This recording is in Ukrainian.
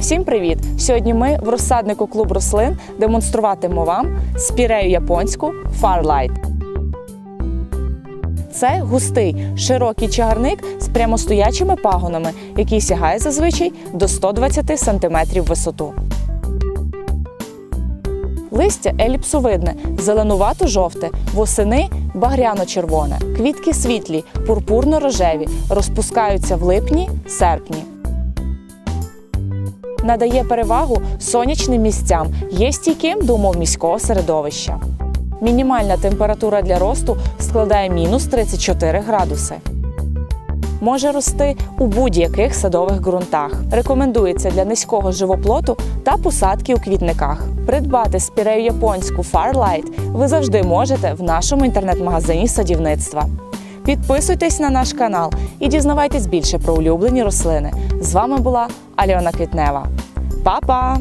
Всім привіт! Сьогодні ми в розсаднику клуб рослин демонструватимемо вам спірею японську Farlight. Це густий широкий чагарник з прямостоячими пагонами, який сягає зазвичай до 120 см висоту. Листя еліпсовидне, зеленувато-жовте, восени багряно-червоне. Квітки світлі, пурпурно-рожеві, розпускаються в липні-серпні. Надає перевагу сонячним місцям, є стійким до умов міського середовища. Мінімальна температура для росту складає мінус 34 градуси. Може рости у будь-яких садових ґрунтах. Рекомендується для низького живоплоту та посадки у квітниках. Придбати спірею японську Farlight ви завжди можете в нашому інтернет-магазині садівництва. Підписуйтесь на наш канал і дізнавайтесь більше про улюблені рослини. З вами була Альона Квітнева. Па-па!